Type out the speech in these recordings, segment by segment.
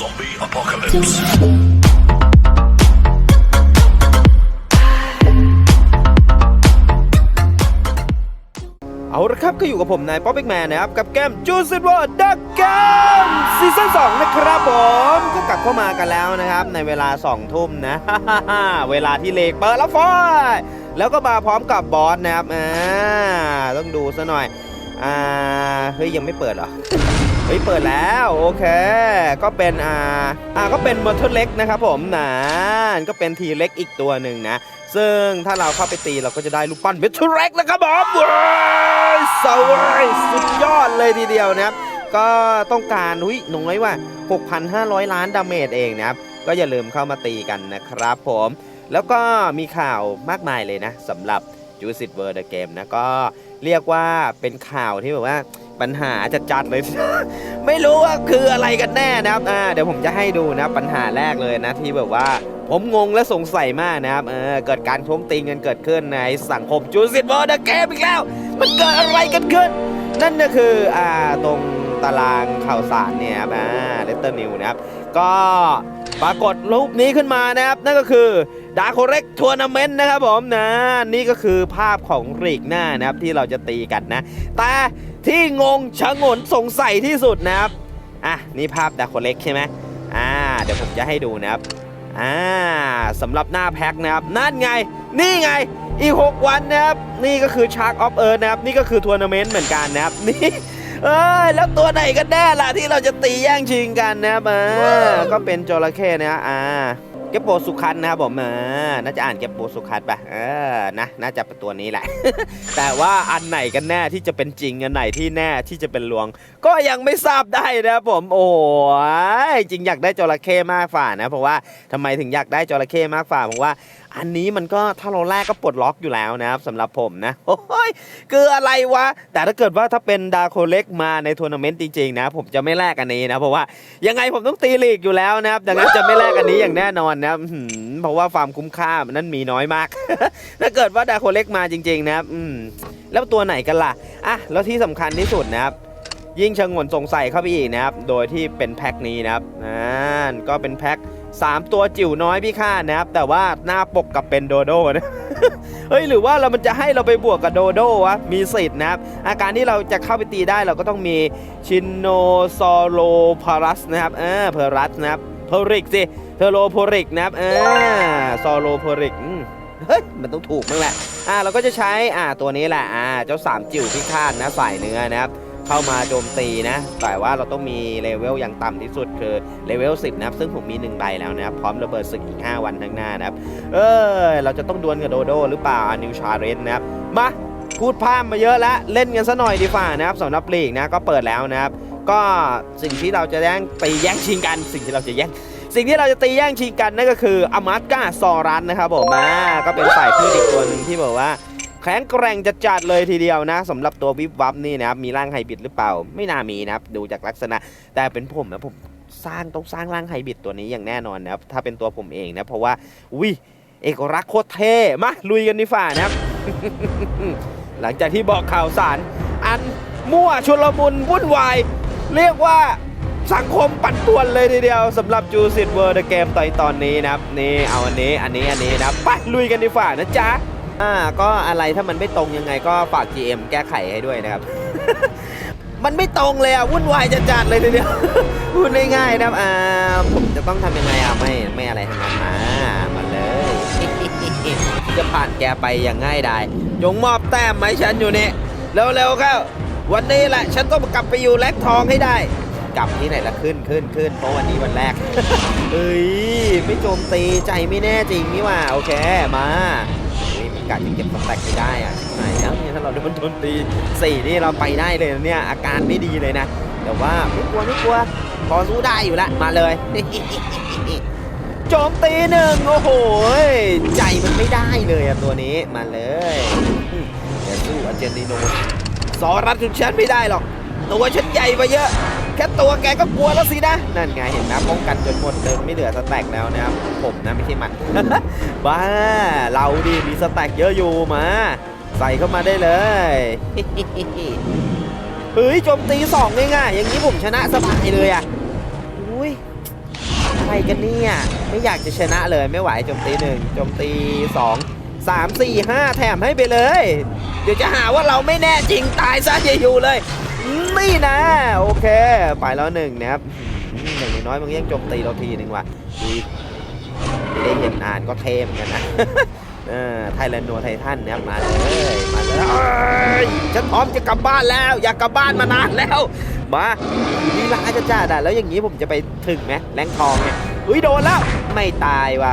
Zombie apocalypse. เอาละครับก็อยู่กับผมนายป๊อปปี้แมนนะครับ กับเกมจูซิตวอร์ดักเกมซีซั่น2นะครับผม ก็กลับเข้ามากันแล้วนะครับ ในเวลา2ทุ่มนะ เวลาที่เลกเปิดแล้วฟอยแล้วก็มาพร้อมกับบอสนะครับอ่าต้องดูซะหน่อย อ่า เฮ้ย ยังไม่เปิดเหรอ เฮ้ยเปิดแล้วโอเค ก็เป็นอ่าอ่าก็เป็นมอเตอร์เล็กนะครับผมนะก็เป็นทีเล็กอีกตัวหนึ่งนะ ซึ่งถ้าเราเข้าไปตีเราก็จะได้ลูกปั้นเวทเร็กนะครับผมว้าสวยสุดยอดเลยทีเดียวนะครับก็ต้องการอุ้ยน้อยว่า 6,500 ล้านดาเมจเองนะครับ ก็อย่าลืมเข้ามาตีกันนะครับผม แล้วก็มีข่าวมากมายเลยนะสำหรับ j u i c e World The Game นะ ก็เรียกว่าเป็นข่าวที่แบบว่า ปัญหาจะจัดเลย ไม่รู้ว่าคืออะไรกันแน่นะครับอ่าเดี๋ยวผมจะให้ดูนะปัญหาแรกเลยนะที่แบบว่าผมงงและสงสัยมากนะครับ เออ เกิดการท้วงติงกันเกิดขึ้นในสังคมจูสิตบอร์ดเกมอีกแล้ว มันเกิดอะไรกันขึ้น นั่นก็คือ อ่า ตรงตารางข่าวสารเนี่ยครับ อ่าเลตเตอร์นิวนะครับ ก็ปรากฏรูปนี้ขึ้นมานะครับ นั่นก็คือดาโคเร็กทัวร์นาเมนต์นะครับผมนะ นี่ก็คือภาพของรีกหน้านะครับที่เราจะตีกันนะ แต่ ที่งงชะงนสงสัยที่สุดนะครับ อะ นี่ภาพดาโคเร็กใช่ไหมอ่า เดี๋ยวผมจะให้ดูนะครับ อ่าสำหรับหน้าแพ็คนะครับ นั่นไง นี่ไง อีก 6 วันนะครับ นี่ก็คือ Shark of Earth นะครับ นี่ก็คือทัวร์นาเมนต์เหมือนกันนะครับ นี่ เอ้ย แล้วตัวไหนกันแน่ล่ะที่เราจะตีแย่งชิงกันนะครับ อ่า ก็เป็นจระเข้นะ อ่า เก็บโปสุคันนะครับผมอ่าน่าจะอ่านเก็บโปสุคันปะเออนะน่าจะเป็นตัวนี้แหละ แต่ว่าอันไหนกันแน่ที่จะเป็นจริงอันไหนที่แน่ที่จะเป็นลวง ก็ยังไม่ทราบได้นะครับผมโอ้ยจริงอยากได้จระเข้มากฝ่านะเพราะว่าทำไมถึงอยากได้จระเข้มากฝ่าเพราะว่า อันนี้มันก็ถ้าเราแรกก็ปลดล็อกอยู่แล้วนะครับสำหรับผมนะ โอ้ยคืออะไรวะ แต่ถ้าเกิดว่าถ้าเป็นดาโคเล็กมาในทัวร์นาเมนต์จริงๆนะ ผมจะไม่แลกอันนี้นะ เพราะว่ายังไงผมต้องตีลีกอยู่แล้วนะครับดังนั้นจะไม่แลกอันนี้อย่างแน่นอนนะครับเพราะว่าความคุ้มค่ามันนั้นมีน้อยมาก ถ้าเกิดว่าดาโคเล็กมาจริง ๆ นะครับแล้วตัวไหนกันล่ะอะแล้วที่สำคัญที่สุดนะครับยิ่งชงนสงสัยเข้าไปอีกนะครับ โดยที่เป็นแพ็คนี้นะครับนั่นก็เป็นแพ็ค 3 ตัวจิ๋วน้อยพี่ข้านะครับ แต่ว่าหน้าปกกับเป็นโดโดนะเฮ้ยหรือว่าเรามันจะให้เราไปบวกกับโดโดวะมีสิทธิ์นะครับ อาการที่เราจะเข้าไปตีได้เราก็ต้องมีชินโนซอโลพารัสนะครับเออเพอรัสนะครับเพอริกสิเทโลโพริกนะครับเออซอโลโพริกเฮ้ยมันต้องถูกมั้งแหละอ่าเราก็จะใช้อ่าตัวนี้แหละอ่าเจ้าสามจิ๋วพิฆาตนะสายเนื้อนะครับ เข้ามาโจมตีนะ แต่ว่าเราต้องมีเลเวลอย่างต่ำที่สุดคือเลเวล10 นะครับ ซึ่งผมมี1ใบแล้วนะครับ พร้อมระเบิดศึกอีก 5 วันข้างหน้านะครับ เออเราจะต้องดวลกับโดโดหรือเปล่านิวชาเรนนะครับ มาพูดพร่ำมาเยอะแล้ว เล่นกันซะหน่อยดีฝ่านะครับสำหรับลีกนะก็เปิดแล้วนะครับ ก็สิ่งที่เราจะแย่งตีแย่งชิงกัน สิ่งที่เราจะแย่งสิ่งที่เราจะตีแย่งชิงกันนั่นก็คืออมาร์กาซอรัสนะครับผมมาก็เป็นสายพืชอีกตัวหนึ่งที่บอกว่า แข็งแกร่งจะจัดเลยทีเดียวนะสำหรับตัววิบวับนี่นะครับมีร่างไฮบริดหรือเปล่า ไม่น่ามีนะครับดูจากลักษณะแต่เป็นผมนะผมสร้างต้องสร้างร่างไฮบริดตัวนี้อย่างแน่นอนนะครับถ้าเป็นตัวผมเองนะเพราะว่าวิเอกลักษณ์โคตรเท่มาลุยกันดีฝ่านะครับ หลังจากที่บอกข่าวสาร อันมั่วชุลมุนวุ่นวาย เรียกว่าสังคมปั่นป่วนเลยทีเดียวสำหรับจูสิตเวิร์ดเกมตอนตอนนี้นะครับนี่เอาอันนี้อันนี้อันนี้นะครับไปลุยกันดีฝ่านะจ๊ะ อ่าก็อะไรถ้ามันไม่ตรงยังไงก็ฝาก GM แก้ไขให้ด้วยนะครับ มันไม่ตรงเลยอะวุ่นวายจัดเลยทีเดียว พูดง่ายๆนะครับอ่าผมจะต้องทำยังไงอะไม่ไม่อะไรทั้งนั้นมามาเลย จะผ่านแกไปอย่างง่ายดายจงมอบแต้มไหมฉันอยู่นี่เร็วๆเข้าวันนี้แหละ ฉันต้องกลับไปอยู่แลกทองให้ได้กลับที่ไหนละขึ้นขึ้นขึ้นเพราะวันนี้วันแรก เอ้ย ไม่โจมตีใจไม่แน่จริงนี่ว่า โอเค มา เฮ้ยมันกัดยังเก็บสแต็กไม่ได้อะไหนแล้วเนี่ยถ้าเราโดนโจมตีสี่นี่เราไปได้เลยเนี่ยอาการไม่ดีเลยนะแต่ว่าไม่กลัวไม่กลัวพอสู้ได้อยู่ละมาเลยโจมตีหนึ่งโอ้โหใจมันไม่ได้เลยอะตัวนี้มาเลยอย่าสู้อาเจนติโนสอรัดถึงฉันไม่ได้หรอกตัวฉันใหญ่กว่าเยอะ แค่ตัวแกก็กลัวแล้วสินะ นั่นไงเห็นนะป้องกันจนหมดเดินไม่เหลือสแต็กแล้วนะครับผมนะไม่ใช่มัน บ้า เราดิมีสแต็กเยอะอยู่มา ใส่เข้ามาได้เลยเฮ้ยโจมตีสองง่ายๆอย่างนี้ผมชนะสบายเลยอะอุ้ยอะไรกันเนี่ยไม่อยากจะชนะเลยไม่ไหวโจมตีหนึ่งโจมตีสองสามสี่ห้าแถมให้ไปเลย เดี๋ยวจะหาว่าเราไม่แน่จริงตายซะอย่าอยู่เลย นี่นะ โอเค ไปแล้วหนึ่งนะครับอย่างน้อยมันยังโจมตีเราทีหนึ่งว่ะดีไม่ได้เห็นนานก็เทมกันนะเออไทแลนโนไททันนะครับมาเลยมาเลยเอ้ยฉันพร้อมจะกลับบ้านแล้ว อยากกลับบ้านมานานแล้ว มาลีลาจะจ้าด่ะแล้วอย่างนี้ผมจะไปถึงไหมแรงทองเนี่ยอุ้ยโดนแล้ว ไม่ตายว่ะ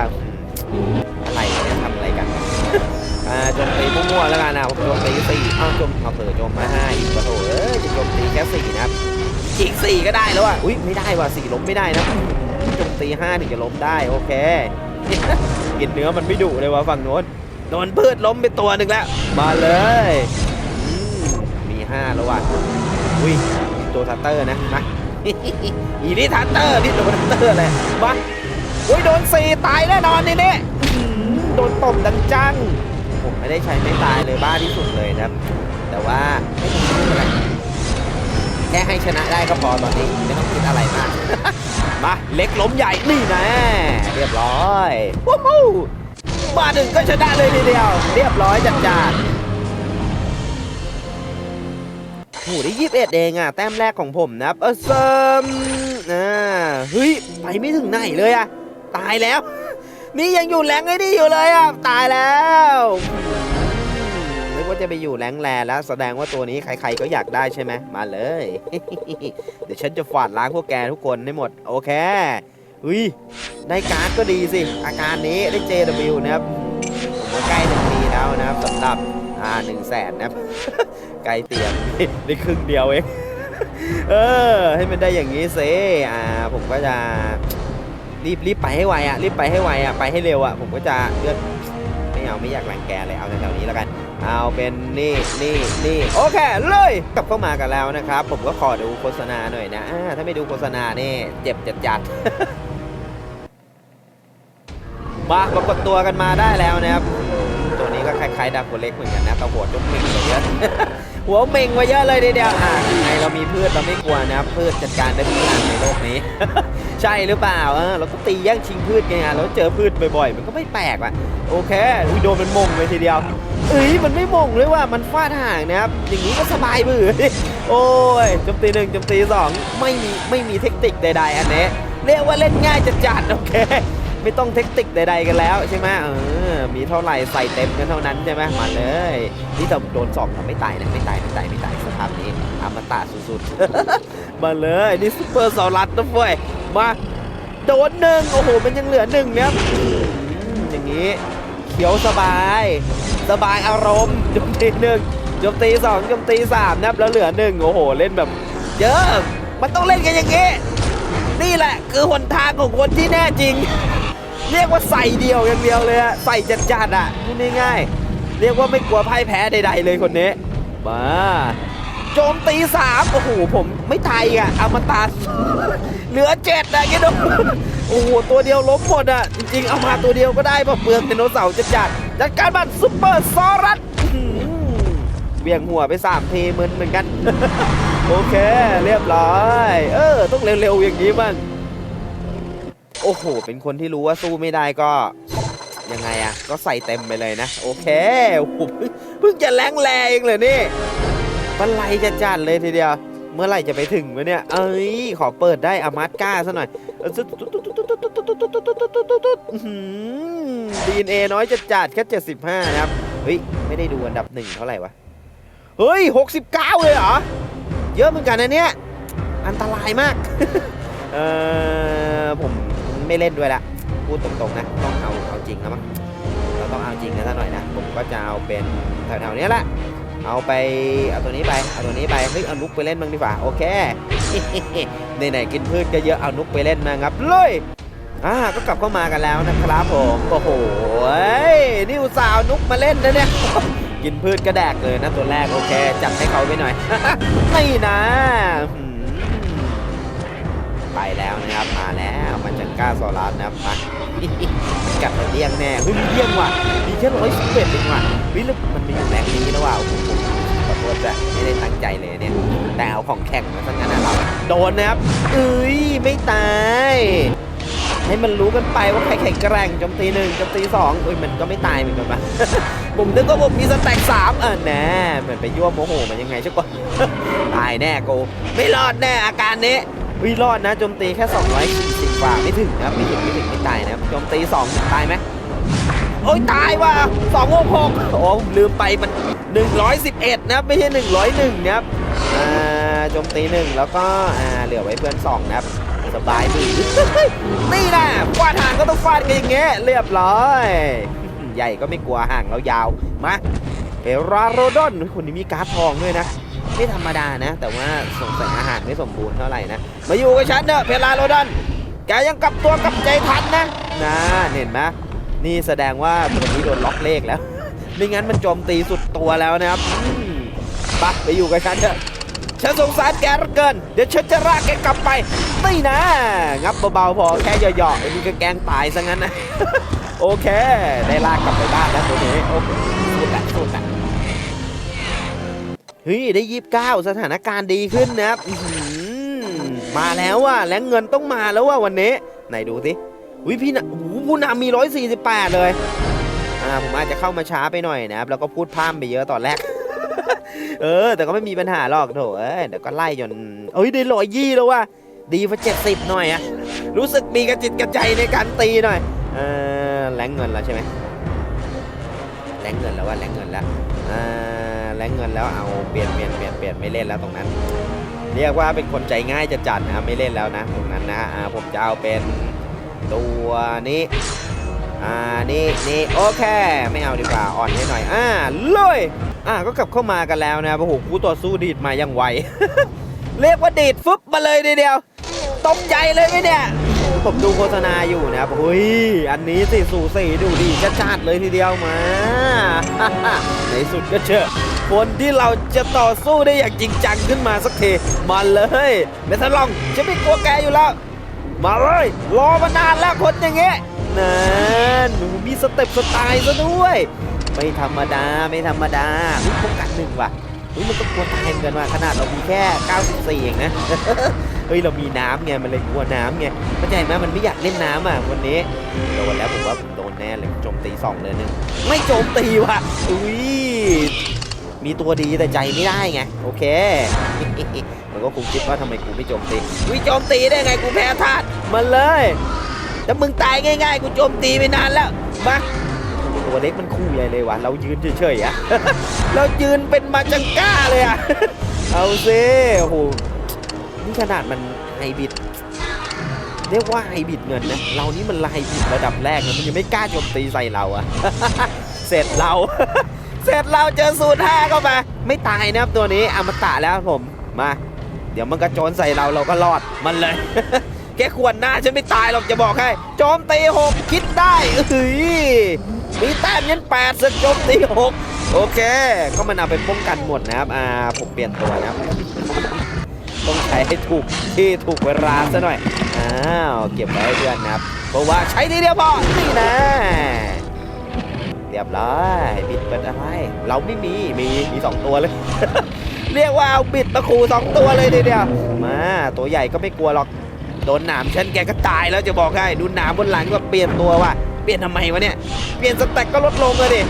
อ่าโจมตีมั่วๆแล้วกันนะผมโจมตีสี่เอ้าโจมเอาเผลอโจมมาห้าอีกปะโถเอ้ยจะโจมตีแค่สี่นะครับอีกสี่ก็ได้แล้วอะอุ้ยไม่ได้ว่ะสี่ล้มไม่ได้นะโจมตีห้าถึงจะล้มได้โอเคกินเนื้อมันไม่ดุเลยว่ะฝั่งโน้นโดนพืชล้มไปตัวหนึ่งแล้วมาเลยอืมมีห้าแล้วว่ะอุ้ยตัวทัตเตอร์นะมาอีนี่ทัตเตอร์นี่โดนทัตเตอร์เลยมาอุ้ยโดนสี่ตายแน่นอนนี่นี่โดนตบดังจัง ผมไม่ได้ใช้ไม่ตายเลยบ้าที่สุดเลยนะครับ แต่ว่าไม่ต้องคิดอะไรแค่ให้ชนะได้ก็พอตอนนี้ไม่ต้องคิดอะไรมาก มาเล็กล้มใหญ่นี่นะ เรียบร้อยวู้ฮู้มาถึงก็ชนะเลยทีเดียว เรียบร้อยจัดจานโหได้ยี่สิบเอ็ดเองอะแต้มแรกของผมนะครับเออเซิมอ่าเฮ้ย ไปไม่ถึงไหนเลยอะตายแล้ว นี่ยังอยู่แรงไอ้นี่อยู่เลยอะ ตายแล้วนึกว่าจะไปอยู่แรงแลแล้วแสดงว่าตัวนี้ใครๆก็อยากได้ใช่ไหมมาเลย เดี๋ยวฉันจะฝาดล้างพวกแกทุกคนให้หมด โอเคอุ้ยได้การ์ดก็ดีสิ อาการนี้ได้ JW นะครับผมาใกล้หนึ่งปีแล้วนะครับสำหรับอ่าหนึ่งแสนนะครับใกล้เตียมได้ครึ่งเดียวเองเออ ให้มันได้อย่างนี้สิอ่าผมก็จะ รีบรีบไปให้ไวอะรีบไปให้ไวอะไปให้เร็วอะผมก็จะเลือดไม่เอาไม่อยากรังแกเลยเอาแถวๆนี้แล้วกัน เอาเป็นนี่นี่นี่โอเคเลยกลับเข้ามากันแล้วนะครับ ผมก็ขอดูโฆษณาหน่อยนะถ้าไม่ดูโฆษณานี่เจ็บจัดจัดมาปรากฏตัวกันมาได้แล้วนะครับ ตัวนี้ก็คล้ายๆดาโกเล็กเหมือนกันนะตะหัวจุกเม่งไปเยอะ หัวเม่งมาเยอะเลยทีเดียวอ่าไงเรามีพืชเราไม่กลัวนะพืชจัดการได้ทุกอย่างในโลกนี้ ใช่หรือเปล่าเออเราก็ตีแย่งชิงพืชไงแล้วเจอพืชบ่อยๆ มันก็ไม่แปลกว่ะโอเคอุยโดนมันมงเลยทีเดียวเอ้ยมันไม่มงเลยว่ามันฟาดห่างนะครับอย่างนี้ก็สบายมือโอ้ยจมตีหนึ่งจมตีสองไม่มีไม่มีเทคนิคใดๆอันนี้เรียกว่าเล่นง่ายจัดจัดๆโอเค ไม่ต้องเทคนิคใดๆกันแล้วใช่ไหมเออมีเท่าไหร่ใส่เต็มกันเท่านั้นใช่ไหมมาเลยนี่แต่โดนสองทำไม่ตายนะไม่ตายไม่ตายไม่ตายสภาพนี้อมตะสุดๆ มาเลยนี่ซุปเปอร์สอรัสนะเฟ้ยมาโดนหนึ่งโอ้โหมันยังเหลือหนึ่งเนี่ยอย่างนี้เขียวสบาย สบายอารมณ์โจมตีหนึ่งโจมตีสองโจมตีสามนะแล้วเหลือหนึ่งโอ้โหเล่นแบบเยอะมันต้องเล่นกันอย่างนี้นี่แหละคือหนทางของคนที่แน่จริง เรียกว่าใส่เดียวอย่างเดียวเลยอะใส่จัดจัดๆอะพูดง่ายๆเรียกว่าไม่กลัวพ่ายแพ้ใด ๆ เลยคนนี้มาโจมตีสามโอ้โหผมไม่ตายอีกอะอมตะเหลือเจ็ดอะแกดูโอ้โหตัวเดียวล้มหมดอะจริงๆเอามาตัวเดียวก็ได้เพราะเปลืองไดโนเสาร์จัดจัดจัดการมันซุปเปอร์ซอรัสเบี่ยงหัวไปสามทีมึนเหมือนกัน โอเค เรียบร้อย เออ ต้องเร็วๆอย่างนี้บ้าง อ้โห เป็นคนที่รู้ว่าสู้ไม่ได้ก็ยังไงอะก็ใส่เต็มไปเลยนะ โอเคโอ้โหเพิ่งเพิ่งจะแรงแรงเองเลยนี่บันไลจะจัดเลยทีเดียว เมื่อไหร่จะไปถึงวะเนี่ย เอ้ย ขอเปิดได้อามาร์ก้าซะหน่อยดีเอ็นเอน้อยจะจัดแค่ 75 นะครับ เฮ้ย ไม่ได้ดูอันดับหนึ่งเท่าไหร่วะ เฮ้ย 69 เลยเหรอ เยอะเหมือนกันนะเนี่ย อันตรายมาก เออผม ไม่เล่นด้วยละพูดตรงๆนะต้องเอาเอาจริงแล้วมั้งเราต้องเอาจริงกันซะหน่อยนะผมก็จะเอาเป็นแถวๆนี้แหละเอาไปเอาตัวนี้ไปเอาตัวนี้ไปเฮ้ยเอานุกไปเล่นบ้างดีกว่าโอเคไหนๆกินพืชก็เยอะเอานุกไปเล่นมาครับเลยอ่าก็กลับเข้ามากันแล้วนะครับผมโอ้โหนี่อุตส่าห์นุกมาเล่นนะเนี่ยกินพืชก็แดกเลยนะตัวแรกโอเค จัดให้เขาไปหน่อยนี่นะ ไปแล้วนะครับ มาแล้วมันจังก้าโซลาร์นะครับมากัดมันเลี่ยงแน่เฮ้ยมันเลี่ยงว่ะมีแค่ร้อยสิบเอ็ดเองว่ะเฮ้ยแล้วมันมีอยู่แรงนี้แล้วว่ะผมขอโทษจ้ะไม่ได้ตั้งใจเลยเนี่ยแต่เอาของแข่งมาซะงั้นนะเราโดนนะครับเอ้ยไม่ตายให้มันรู้กันไปว่าใครแข็งแกร่งจมตีหนึ่งจมตีสองเอ้ยมันก็ไม่ตายเหมือนกันปะผมนึกว่าผมมีสแต็กสามอะแน่เหมือนไปยั่วโมโหมันยังไงชักก่อนตายแน่กูไม่รอดแน่อาการนี้ วิรอดนะโจมตีแค่240กว่าไม่ถึงนะไม่ถึงไม่ถึงไม่ตายนะโจมตี2ถึงตายไหมโอ้ยตายว่ะ266โอ้ลืมไปมัน 111นะครับไม่ใช่ 101นะครับอ่าโจมตีหนึ่งแล้วก็อ่าเหลือไว้เพื่อนสองนะครับสบายมือนี่นะฟาดห่างก็ต้องฟาดกันอย่างเงี้ยเรียบร้อยใหญ่ก็ไม่กลัวห่างแล้วยาวมาเฮราโรดอนคนนี้มีการ์ดทองด้วยนะ ไม่ธรรมดานะ แต่ว่าสงสัยอาหารไม่สมบูรณ์เท่าไหร่นะ มาอยู่กับฉันเถอะเพลาโรดอน แกยังกลับตัวกลับใจทันนะนะเห็นไหมนี่แสดงว่าตัวนี้โดนล็อกเลขแล้ว ไม่งั้นมันโจมตีสุดตัวแล้วนะครับอืมไปไปอยู่กับฉันเถอะฉันสงสารแกเหลือเกิน เดี๋ยวฉันจะรากแกกลับไปนี่นะ งับเบาๆพอแค่หยาะๆไอ้นี่ก็แกงตายซะงั้นนะ โอเค ได้ลากกลับไปบ้านแล้วตัวนี้ โอ้โหสุดอะสุดอะ เฮ้ยได้ยี่สิบเก้าสถานการณ์ดีขึ้นนะครับมาแล้วว่ะและเงินต้องมาแล้วว่ะวันนี้ไหนดูสิวิพี่นะโอ้โหผู้นำมี148เลยอ่าผมอาจจะเข้ามาช้าไปหน่อยนะครับ แล้วก็พูดพร่ำไปเยอะตอนแรก เออ แต่ก็ไม่มีปัญหาหรอกโถเอ้ยเดี๋ยวก็ไล่จนเอ้ยได้ร้อยยี่แล้วว่ะดีกว่าเจ็ดสิบหน่อยอะรู้สึกมีกระจิตกระใจในการตีหน่อยเออแรงเงินแล้วใช่ไหมแรงเงินแล้วว่าแรงเงินแล้วอ่า เงินแล้วเอาเปลี่ยนเปลี่ยนเปลี่ยนเปลี่ยนไม่เล่นแล้วตรงนั้น เรียกว่าเป็นคนใจง่ายจะจัดนะไม่เล่นแล้วนะตรงนั้นนะอ่าผมจะเอาเป็นตัวนี้อ่านี่นี่โอเค ไม่เอาดีกว่าอ่อนให้หน่อยอ่าลุยอ่าก็กลับเข้ามากันแล้วนะโอ้โหคู่ต่อสู้ดีดมาอย่างไวเรียกว่าดีดฟึบมาเลยทีเดียวตกใจเลยไหมเนี่ยผมดูโฆษณาอยู่นะครับเฮ้ย อันนี้สิสูสีดูดีจัดๆเลยทีเดียวมา ในสุดก็เจอ คนที่เราจะต่อสู้ได้อย่างจริงจังขึ้นมาสักทีมาเลยเมทัลลองฉันไม่กลัวแกอยู่แล้ว มาเลยรอมานานแล้วคนอย่างเงี้ยนั่นหนูมีสเต็ปสไตล์ซะด้วย ไม่ธรรมดาไม่ธรรมดาอุ๊ยป้อกันหนึ่งว่ะอุ๊ยมันก็กลัวตายเหมือนกันว่ะขนาดเรามีแค่ 94 เองนะเฮ้ยเรามีน้ำไงมันเลยกลัวน้ำไงเข้าใจไหมมันไม่อยากเล่นน้ำอะวันนี้โดนแล้วผมว่าผมโดนแน่เลยโจมตีสองเลยหนึงไม่โจมตีว่ะอุ้ย มีตัวดีแต่ใจไม่ได้ไง โอเค มันก็คงคิดว่าทำไมกูไม่โจมตีวิโจมตีได้ไงกูแพ้ธาตุมาเลยถ้ามึงตายง่ายๆ กูโจมตีไปนานแล้วมาตัวเล็กมันคู่ใหญ่เลยว่ะเรายืนเฉยๆอะเรายืนเป็นมาจังก้าเลยอะเอาซิโอ้โหนี่ขนาดมันไฮบิดเรียกว่าไฮบิดเงินนะเรานี่มันไฮบริดระดับแรกนะมันยังไม่กล้าโจมตีใส่เราอะเสร็จเรา เสร็จเราเจอสูตรห้าเข้ามา ไม่ตายนะครับตัวนี้อมตะแล้วครับผม มา เดี๋ยวมันกระโจนใส่เราเราก็รอดมันเลย แกขวนหน้าฉันไม่ตายหรอกจะบอกให้ โจมตีหกคิดได้เอ้ยมีแต้มยันแปดสึกโจมตีหกโอเค ก็มันเอาไปป้องกันหมดนะครับ อ่า ผมเปลี่ยนตัวนะครับ ต้องใช้ให้ถูกที่ถูกเวลาซะหน่อย อ้าว เก็บไว้ให้เพื่อนนะครับ เพราะว่าใช้ทีเดียวพอ นี่นะ เรียบร้อยบิดเป็นอะไร เราไม่มี มี มีสองตัวเลย เรียกว่าเอาบิดตะคูสองตัวเลยเดียวมาตัวใหญ่ก็ไม่กลัวหรอก โดนหนามฉันแกก็ตายแล้วจะบอกให้ ดูหนามบนหลังก็เปลี่ยนตัวว่ะ เปลี่ยนทำไมวะเนี่ย เปลี่ยนสแต็กก็ลดลงเลยดิ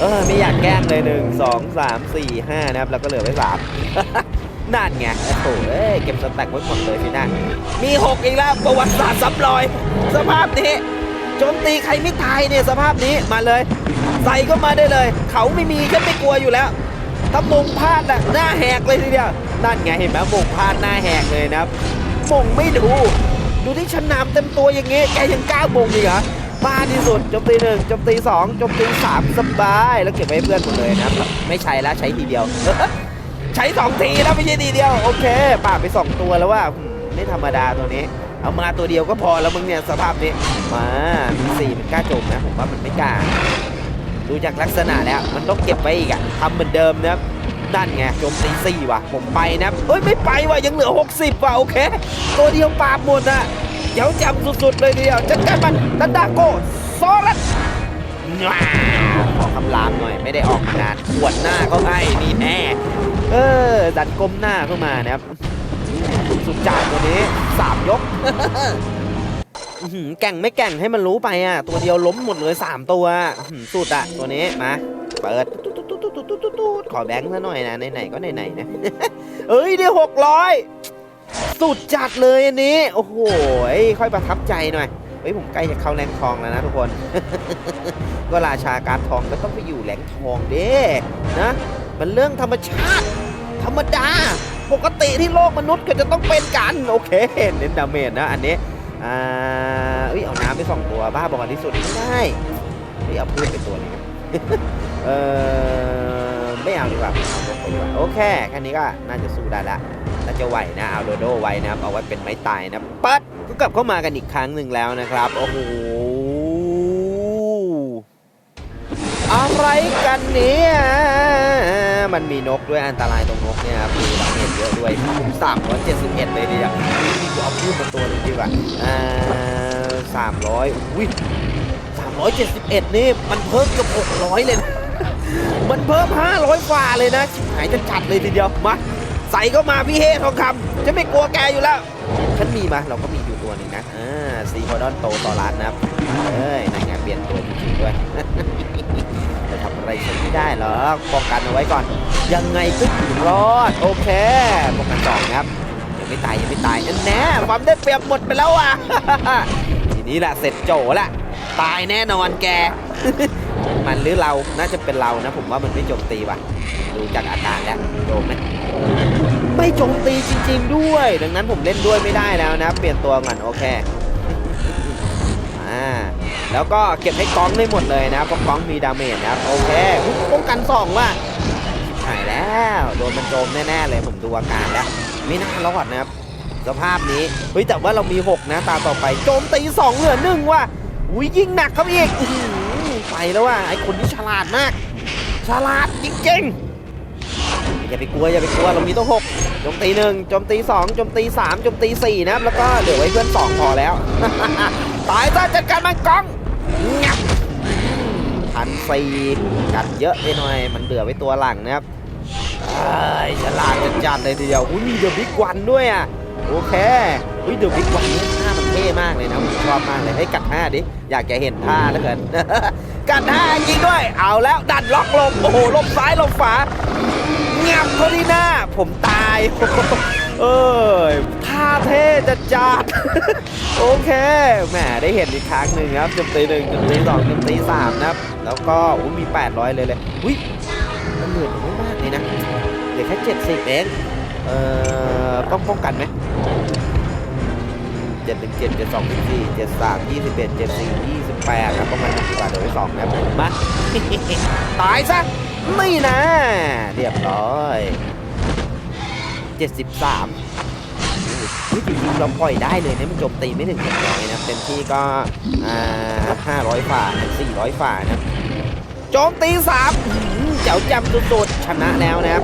เออไม่อยากแกล้งเลยหนึ่งสองสามสี่ห้านะครับ แล้วก็เหลือไว้สามนั่นไงโอ้โหเอ้ยเก็บสแต็กไว้หมดเลยพี่นะมีหกอีกแล้วประวัติศาสตร์ซ้ำรอย สภาพนี้ โจมตีใครไม่ตายเนี่ยสภาพนี้มาเลย ใส่ก็มาได้เลย เขาไม่มีฉันไม่กลัวอยู่แล้วถ้ามงพลาดน่ะหน้าแหกเลยทีเดียวนั่นไงเห็นไหมมงพลาดหน้าแหกเลยนะครับมงไม่ดู ดูที่ฉันนำเต็มตัวอย่างเงี้ยแกยังกล้ามงอีกเหรอบ้าที่สุดโจมตีหนึ่งโจมตีสองโจมตีสามสบาย แล้วเก็บไว้เพื่อนหมดเลยนะครับไม่ใช้แล้วใช้ทีเดียว ใช้สองทีแล้วไม่ใช่ทีเดียว โอเคป่าไปสองตัวแล้วว่าไม่ธรรมดาตัวนี้ เอามาตัวเดียวก็พอแล้วมึงเนี่ยสภาพนี้มามีสี่มันกล้าจมนะผมว่ามันไม่กล้า ดูจากลักษณะแล้วมันต้องเก็บไว้อีกอะทำเหมือนเดิมนะนั่นไงโจมตีสี่ว่ะ ผมไปนะเอ้ยไม่ไปว่ะยังเหลือ 60ว่ะโอเค ตัวเดียวปราบหมดอะเดี๋ยวจำสุดๆเลยเดียวจัดการมันดันดาโกซอรัสว้าขอคำรามหน่อยไม่ได้ออกนานขวดหน้าเขาให้นี่แน่เออดันก้มหน้าเข้ามานะครับ สุดจานตัวนี้สามยกอื้อหือแก่งไม่แก่งให้มันรู้ไปอะ ตัวเดียวล้มหมดเลยสามตัวสุดอะ ตัวนี้มาเปิดขอแบงค์ซะหน่อยนะไหนๆก็ไหนๆนะเอ้ยได้หกร้อยสุดจัดเลยอันนี้ โอ้โหค่อยประทับใจหน่อยเฮ้ยผมใกล้จะเข้าแรงทองแล้วนะทุกคน ก็ราชาการทองก็ต้องไปอยู่แหลงทองเด้นะมันเรื่องธรรมชาติ ธรรมดา ปกติที่โลกมนุษย์ก็จะต้องเป็นกัน โอเคเน้นดาเมจนะอันนี้อ่าเอ้ยเอาน้ำไปสองตัวบ้าบอที่สุดไม่ได้เฮ้ยเอาพืชไปตัวนึงเออไม่เอาดีกว่าเอาไปดีกว่าโอเคแค่นี้ก็น่าจะสู้ได้ละน่าจะไหวนะเอาโดโดไว้นะครับเอาไว้เป็นไม้ตายนะปัดก็กลับเข้ามากันอีกครั้งหนึ่งแล้วนะครับโอ้โหอะไรกันเนี่ย มันมีนกด้วยอันตรายตรงนกเนี่ยครับมีดาเมจเยอะด้วยสามร้อยเจ็ดสิบเอ็ดเลยทีเดียวกูเอาพืชมาตัวนึงดีกว่าอ่าสามร้อยอุ้ย371นี่มันเพิ่มเกับ600เลยนะมันเพิ่ม500กว่าเลยนะหายจะจัดเลยทีเดียวมาใส่เข้ามาพี่เฮทองคำจะไม่กลัวแกอยู่แล้วฉันมีมาเราก็มีอยู่ตัวหนึ่งนะอ่าซีโคดอนโตต่อร้านนะครับเอ้ยนายงานเปลี่ยนตัวจริงๆด้วย อะไรฉันไม่ได้หรอกป้องกันเอาไว้ก่อน ยังไงก็อยู่รอด โอเคป้องกันสองครับยังไม่ตายยังไม่ตายอันแน่ความได้เปรียบหมดไปแล้วอะทีนี้แหละเสร็จโจละตายแน่นอนแก มันหรือเราน่าจะเป็นเรานะ ผมว่ามันไม่โจมตีว่ะดูจากอาการแล้วโจมไหมไม่โจมตีจริง ๆ ด้วย ดังนั้นผมเล่นด้วยไม่ได้แล้วนะ เปลี่ยนตัวก่อนโอเค อ่าแล้วก็เก็บให้ก้องได้หมดเลยนะเพราะก้องมีดาเมจนะครับโอเคป้องกันสองว่ะหายแล้วโดนมันโจมแน่ๆเลยผมดูอาการแล้วไม่น่ารอดนะครับสภาพนี้เฮ้ยแต่ว่าเรามี 6 นะตาต่อไปโจมตี2เหลือหนึ่งว่ะอุ้ยยิงหนักเขาอีกอไปแล้วว่ะไอคนที่ฉลาดมาก ฉลาดจริงๆอย่าไปกลัวอย่าไปกลัวเรามีต้อง6โจมตีหนึ่งโจมตี2โจมตี3โจมตี4นะครับแล้วก็เหลือไว้เพื่อน2พอแล้ว ตายซะจัดการมันกองงับพันสีกัดเยอะไปหน่อย มันเหลือไว้ตัวหลังนะครับไอ้ฉลาดจัดจัดเลยทีเดียวอุ้ยมีเดอะบิ๊กวันด้วยอะโอเคอุ้ยเดอะบิ๊กวันนี่ท่ามันเท่มากเลยนะชอบมากเลยให้กัดท่าดิอยากจะเห็นท่าแล้วเกินกัดท่าจริงด้วย เอาแล้วดันล็อกลมโอ้โหลมซ้ายลมขวางับเขาที่หน้า ผมตาย เออท่าเท่จัดจัดโอเคแหมได้เห็นอีกครั้งหนึ่งครับโจมตีหนึ่งโจมตีสองโจมตีสามนะครับแล้วก็อุ้มี 800 เลยเลยอุ้ยมันเหลือน้อยมากเลยนะเหลือแค่เจ็ดสิบเองเอ่อต้องป้องกันไหมเจ็ดหนึ่งเจ็ดเจ็ดสองสี่เจ็ดสามยี่สิบเอ็ดเจ็ดสี่ยี่สิบแปดครับป้องกันหนึ่งดีกว่าเดี๋ยวไปสองนะครับมาตายซะไม่นะเรียบร้อย เจ็ดสิบสามจริงๆเราปล่อยได้เลยนะมันโจมตีไม่ถึงหกร้อยนะเต็มที่ก็ห้าร้อยฝ่าสี่ร้อยฝ่านะโจมตีสามเจ้าจำสุดๆชนะแล้วนะครับ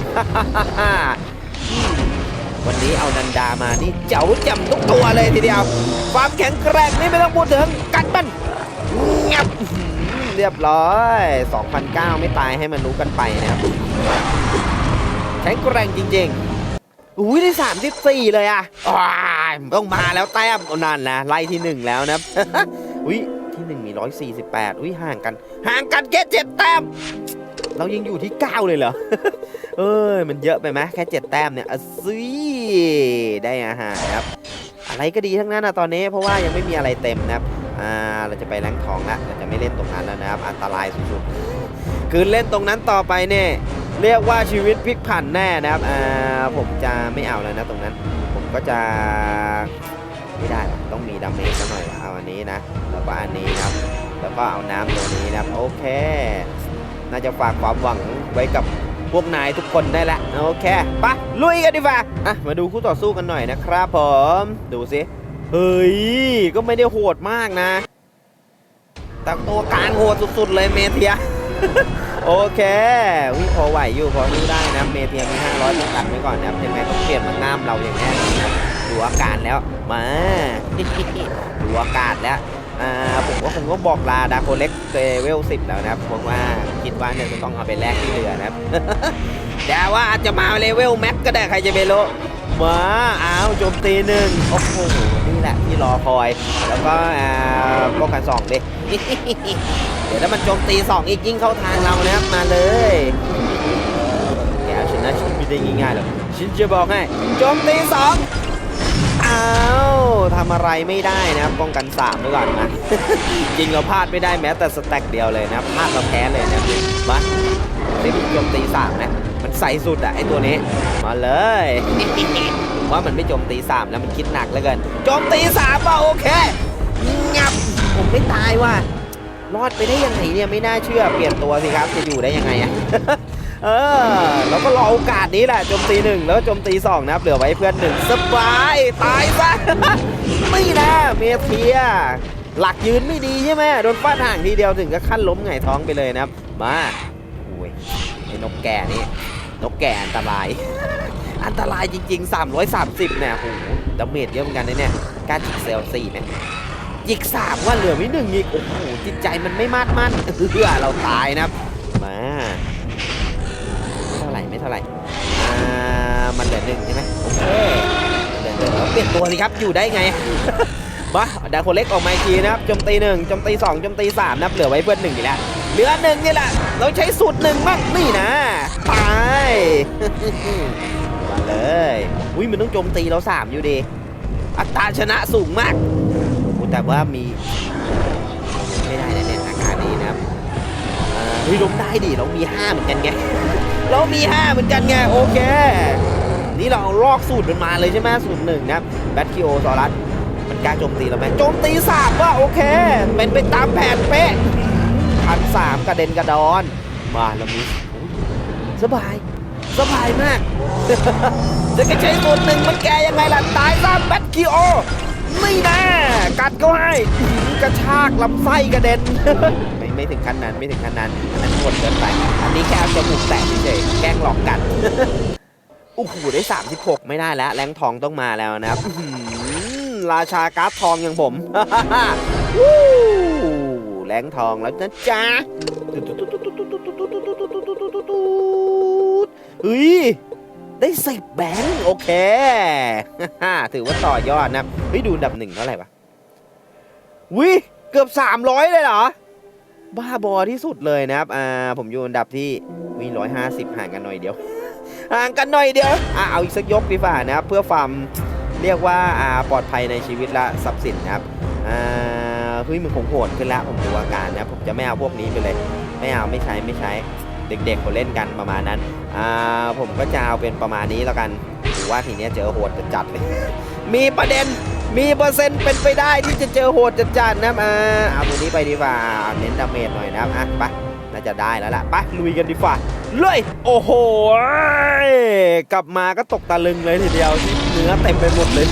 วันนี้เอานันดามานี่เจ้าจำทุกตัวเลยทีเดียว ความแข็งแกร่งนี่ไม่ต้องพูดถึงกัดมันงับร้อหือเรียบร้อย2,009ไม่ตายให้มันรู้กันไปนะครับแข็งแกร่งจริง ๆ อุ้ยได้34เลยอะต้องมาแล้วแต้มเอานั่นนะไล่ที่หนึ่งแล้วนะอุ้ยที่หนึ่งมี148อุ้ยห่างกัน ห่างกันแค่เจ็ดแต้ม เรายังอยู่ที่9เลยเหรอเอ้ยมันเยอะไปไหมแค่เจ็ดแต้มเนี่ยอะซีได้อาหารครับ อะไรก็ดีทั้งนั้นนะตอนนี้เพราะว่ายังไม่มีอะไรเต็มนะครับอ่าเราจะไปแรงทองและเราจะไม่เล่นตรงนั้นแล้วนะครับ อันตรายสุดๆคือเล่นตรงนั้นต่อไปเนี่ย เรียกว่าชีวิตพลิกผันแน่นะครับอ่าผมจะไม่เอาแล้วนะตรงนั้น ผมก็จะไม่ได้ต้องมีดาเมจหน่อยเอาอันนี้นะ แล้วก็อันนี้ครับ แล้วก็เอาน้ำตัวนี้นะครับ โอเค น่าจะฝากความหวังไว้กับพวกนายทุกคนได้ละโอเคไปะลุยกันดีกว่าอะมาดูคู่ต่อสู้กันหน่อยนะครับผมดูสิเฮ้ยก็ไม่ได้โหดมากนะแต่ตัวกางโหดสุดๆเลยเมเทีย โอเค วิพอไหวอยู่พอรู้ได้นะเมเทียมี 500ต้องกันไว้ก่อนนะครับยังไงต้องเปลี่ยนมาง่ามเราอย่างแน่นอนนะดูอาการแล้ว มาดูอากาศแล้วอ่าผมก็คงต้องบอกลาดาโคเล็กเลเวล10แล้วนะครับผมว่าคิดว่าเนี่ยจะต้องเอาไปแลกที่เรือนะครับแต่ว่าอาจจะมาเลเวลแม็กก็ได้ใครจะไปรู้ มาอ้าวโจมตีหนึ่งโอ้โหนี่แหละที่รอคอย แล้วก็อ่าป้องกันสองดิเดี๋ยวถ้ามันโจมตีสองอีกยิ่งเข้าทางเรานะครับมาเลยแกเอาชนะฉันไม่ได้ง่ายๆหรอกฉันจะบอกให้โจมตีสองอ้าวทำอะไรไม่ได้นะครับป้องกันสามไว้ก่อนนะจริงเราพลาดไม่ได้แม้แต่สแต็กเดียวเลยนะครับพลาดเราแพ้เลยนะมา เล่นโจมตีสามนะ มันใส่สุดอะไอตัวนี้ มาเลย ว่ามันไม่โจมตีสามแล้วมันคิดหนักเหลือเกิน โจมตีสามป่ะโอเค งับ ผมไม่ตายว่ะ รอดไปได้ยังไงเนี่ยไม่น่าเชื่อ เปลี่ยนตัวสิครับ จะอยู่ได้ยังไงอะเออแล้วก็รอโอกาสนี้แหละโจมตีหนึ่งแล้วโจมตีสองนะครับเหลือไว้เพื่อนหนึ่งสบายตายซะไม่นะเมเทีย หลักยืนไม่ดีใช่ไหมโดนฟาดห่างทีเดียวถึงก็ขั้นล้มไงท้องไปเลยนะครับมา โอ้ยไอ้นกแก่นี่นกแก่อันตราย อันตรายจริง ๆ 330เนี่ยโอ้โหดาเมจเยอะเหมือนกันนะเนี่ยการจิกเซลสี่เนี่ยอีกสามว่าเหลือไม่หนึ่งอีกโอ้โหจิตใจมันไม่มาดมั่นเออเราตายนะครับมาไม่เท่าไหร่ไม่เท่าไหร่อ่ามันเหลือหนึ่งใช่ไหมโอเคเหลือหนึ่งแล้วเปลี่ยนตัวสิครับอยู่ได้ไงมาดาโคเล็กออกมาอีกทีนะครับโจมตีหนึ่งโจมตีสองโจมตีสามนะเหลือไว้เพื่อนหนึ่งอีกแล้ว เหลือหนึ่งนี่แหละ เราใช้สูตรหนึ่งบ้างนี่นะตายมาเลยอุ้ยมันต้องโจมตีเราสามอยู่ดี อัตราชนะสูงมากแต่ว่ามีไม่ได้นะเนี่ยอาการนี้นะครับเฮ้ยล้มได้ดิเรามี5เหมือนกันไงเรามี5เหมือนกันไงโอเค นี่เราเอาลอกสูตรมันมาเลยใช่ไหมสูตรหนึ่งนะแบทคิโอซอรัสมันกล้าโจมตีเราไหมโจมตีสามว่าโอเค เป็นไปตามแผนเป๊ะ พันสามกระเด็นกระดอน มาเรามีสบาย สบายมากจะใช้สูตรหนึ่งมันแกยังไงล่ะ ตายซะแบทคิโอ ไม่แน่กัดก็ให้กระชากลำไส้กระเด็น ไม่ไม่ถึงขั้นนั้นไม่ถึงขั้นนั้นอันนั้นโหดเกินไป อันนี้แค่เอาจมูกแตกเฉยแกล้งหลอกกันโอ้โหได้ 36 ไม่ได้แล้ว แรงทองต้องมาแล้วนะครับราชาการ์ดทองอย่างผม แรงทองแล้วนะจ๊ะเฮ้ยได้สิบแบงค์โอเค ถือว่าต่อยอดนะเฮ้ยดูอันดับหนึ่งเท่าไหร่ปะวิเกือบ 300 เลยเหรอ บ้าบอที่สุดเลยนะครับ อ่า ผมอยู่อันดับที่มี150ห่างกันหน่อยเดียว ห่างกันหน่อยเดียว อ่าเอาอีกสักยกดีฝ่านะครับ เพื่อความเรียกว่า อ่า ปลอดภัยในชีวิตและทรัพย์สินนะครับ อ่า เฮ้ยมันคงโหดขึ้นแล้วผมดูอาการนะผมจะไม่เอาพวกนี้ไปเลย ไม่เอาไม่ใช้ไม่ใช้เด็กๆเขาเล่นกันประมาณนั้นอ่าผมก็จะเอาเป็นประมาณนี้แล้วกันถือว่าทีเนี้ยเจอโหดจัดเลย มีประเด็นมีเปอร์เซ็นต์เป็นไปได้ที่จะเจอโหดจัดๆนะอ่าเอาตัวนี้ไปดีกว่าเน้นดาเมจหน่อยนะครับอะไปน่าจะได้แล้วล่ะไปลุยกันดีกว่าเลยโอ้โหกลับมาก็ตกตะลึงเลยทีเดียวที่เนื้อเต็มไปหมดเลย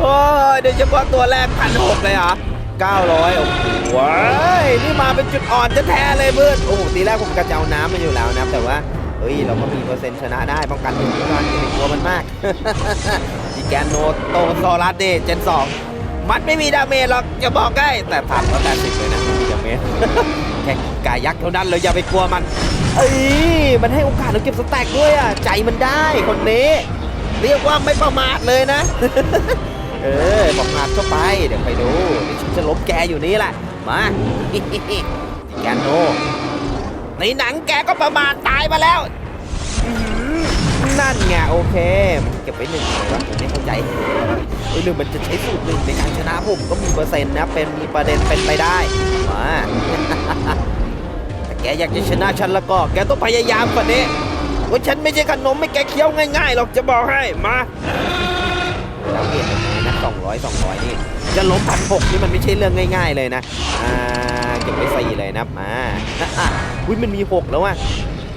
โอ้โหโอ้ยโดยเฉพาะตัวแรกพันหกเลยเหรอ900โอ้โอ้ยนี่มาเป็นจุดอ่อนจะแท้ๆเลยเพื่อนโอ้โหทีแรกผมกะจะเอาน้ำมาอยู่แล้วนะแต่ว่าเฮ้ยเราก็มีเปอร์เซ็นต์ชนะได้ป้องกันหนึ่งก่อนอย่าไปกลัวมันมากดีแกนโนโตโซลัสเดเจนสองมันไม่มีดาเมจหรอกจะบอกได้แต่ผ่านก็แปดสิบเลยนะไม่มีดาเมจแค่กายักษ์เท่านั้นเลยอย่าไปกลัวมัน เอ้ยมันให้โอกาสเราเก็บสแต็กด้วยอะใจมันได้คนนี้ เรียกว่าไม่ประมาทเลยนะ เออประมาทเข้าไป เดี๋ยวไปดูเดี๋ยวฉันจะลบแกอยู่นี่แหละ มาแกนโนในหนังแกก็ประมาทตายมาแล้ว นั่นไงโอเค เก็บไว้หนึ่งเลยวะผมไม่เข้าใจไอ้ยหรือมันจะใช้สูตรหนึ่งในการชนะผมก็มีเปอร์เซ็นต์นะ เป็นมีประเด็นเป็นไปได้มาแต่แกอยากจะชนะฉันแล้วก็ แกต้องพยายามกว่านี้ว่าฉันไม่ใช่ขนมไม่แกเคี้ยวง่ายๆหรอกจะบอกให้มาแล้วเปลี่ยน เป็นไงนะสองร้อยสองร้อยนี่ จะล้มพันหกนี่มันไม่ใช่เรื่องง่าย ๆเลยนะ อ่า เก็บไว้สี่เลยนะมาอุ้ยมันมีหกแล้วว่ะ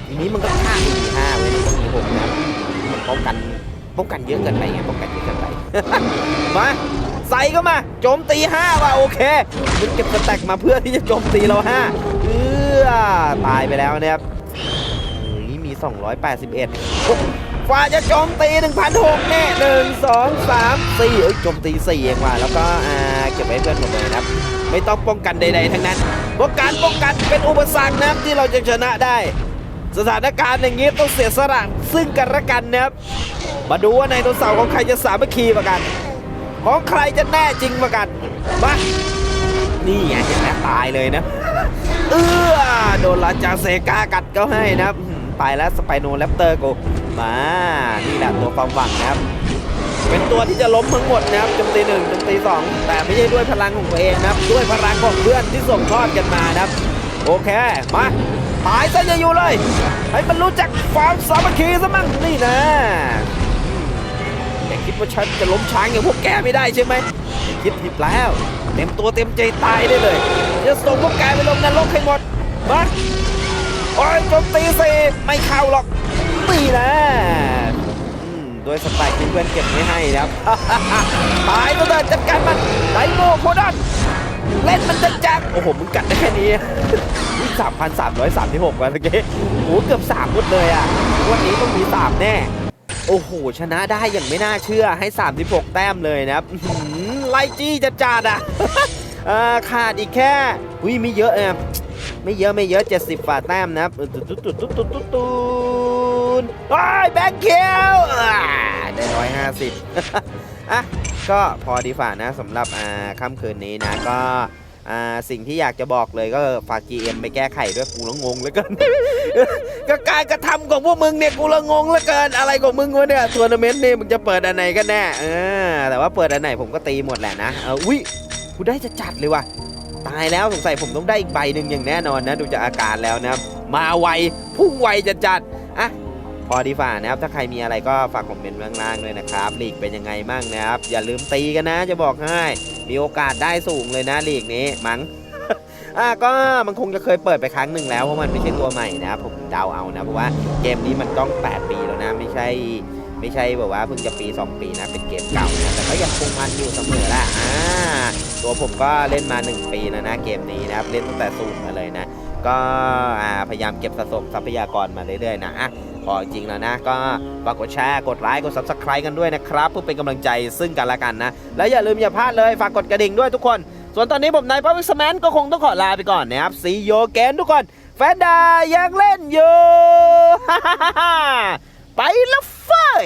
ทีนี้มันก็ฆ่าอีห้าเว้ยมันก็มีหกนะมันป้องกันป้องกันเยอะเกินไปไงป้องกันเยอะเกินไป มาใส่ก็มาโจมตีห้าว่ะโอเคมันเก็บสแต็กมาเพื่อที่จะโจมตีเราห้าเออตายไปแล้วนะครับเฮ้ยมี 281 โอ้ฟ้าจะโจมตี1,006แน่หนึ่งสองสามสี่เอ้ยโจมตีสี่เองว่ะแล้วก็อ่าเก็บไว้เพื่อนหมดเลยนะครับ ไม่ต้องป้องกันใดๆทั้งนั้นเพราะการป้องกันเป็นอุปสรรคนะที่เราจะชนะได้ สถานการณ์อย่างนี้ต้องเสียสละซึ่งกันและกันนะครับมาดูว่าในตัวเสาของใครจะสามัคคีกว่ากัน ของใครจะแน่จริงกว่ากันมานี่ไงเห็นไหมตายเลยนะเออโดนลาจาเซกากัดก็ให้นะครับอื้อหือไปแล้วสไปโนแรปเตอร์กู มานี่แหละตัวความหวังนะครับ เป็นตัวที่จะล้มทั้งหมดนะครับจมตีหนึ่งจมตีสองแต่ไม่ใช่ด้วยพลังของตัวเองนะครับ ด้วยพลังของเพื่อนที่ส่งทอดกันมานะครับ โอเคมาตายซะจะอยู่เลย ให้มันรู้จักความสามัคคีซะมั่งนี่นะอืมอย่คิดว่าฉันจะล้มช้างอย่างพวกแกไม่ได้ใช่ไหมคิดผิดแล้ว เต็มตัวเต็มใจตายได้เลยจะส่งพวกแกไปลงนรกให้หมดมาโอ้ยจมตีสิไม่เข้าหรอก นี่นะด้วยสไตล์ที่เพื่อนเก็บไม่ให้นะครับตายก็เดินจัดการมันไดโมโคดอนเล่นมันจัดจักโอ้โห มึงกัดได้แค่นี้วิ่งสามพันสามร้อยสามสิบหกวันเมื่อกี้โอ้โหเกือบสามหมดเลยอะ วันนี้ต้องมีสามแน่ โอ้โห ชนะได้อย่างไม่น่าเชื่อให้36แต้มเลยนะครับไล่จี้จัดจาดอะขาดอีกแค่อุ้ยไม่เยอะนะไม่เยอะไม่เยอะ70ฝ่าแต้มนะครับตุ๊ดตุ๊ดตุ๊ดตุ๊ดตุ๊ด ตุ๊ดตุ๊ดโอ้ยแบงค์เคียวได้ร้อยห้าสิบอะก็พอดีฝ่านะสำหรับอ่าค่ำคืนนี้นะก็สิ่งที่อยากจะบอกเลยก็ฝาก GM ไปแก้ไขด้วยกูแล้วงงเหลือเกินก็การกระทำของพวกมึงเนี่ยกูละงงเหลือเกินอะไรของมึงวะเนี่ยทัวร์นาเมนต์นี่มึงจะเปิดอันไหนกันแน่เออแต่ว่าเปิดอันไหนผมก็ตีหมดแหละนะเอออุ้ยกูได้จะจัดเลยว่ะตายแล้วสงสัยผมต้องได้อีกใบหนึ่งอย่างแน่นอนนะ ดูจากอาการแล้วนะมาไวพุ่งไวจะจัดอะ พอดีฝ่านะครับ ถ้าใครมีอะไรก็ฝากคอมเมนต์ข้างล่างด้วยนะครับลีกเป็นยังไงมั่งนะครับ อย่าลืมตีกันนะจะบอกให้มีโอกาสได้สูงเลยนะลีกนี้มั้งอะก็มันคงจะเคยเปิดไปครั้งหนึ่งแล้วเพราะมันไม่ใช่ตัวใหม่นะครับผมเดาเอานะเพราะว่าเกมนี้มันต้อง 8 ปีแล้วนะไม่ใช่ไม่ใช่แบบว่าเพิ่งจะปี 2 ปีนะเป็นเกมเก่านะแต่ก็ยังคงมันอยู่เสมอละอ่าตัวผมก็เล่นมา 1 ปีแล้วนะเกมนี้นะครับเล่นตั้งแต่สูงมาเลยนะ ก็พยายามเก็บสะสมทรัพยากรมาเรื่อยๆนะอะ พอจริงแล้วนะ ก็ฝากกดแชร์ กดไลค์ กด subscribe กันด้วยนะครับ เพื่อเป็นกำลังใจซึ่งกันและกันนะ แล้วอย่าลืมอย่าพลาดเลย ฝากกดกระดิ่งด้วยทุกคน ส่วนตอนนี้ผมนายพาวิสแมนก็คงต้องขอลาไปก่อนนะครับซีโยแกนทุกคน แฟนดายังเล่นอยู่ ไปแล้วเฟ้ย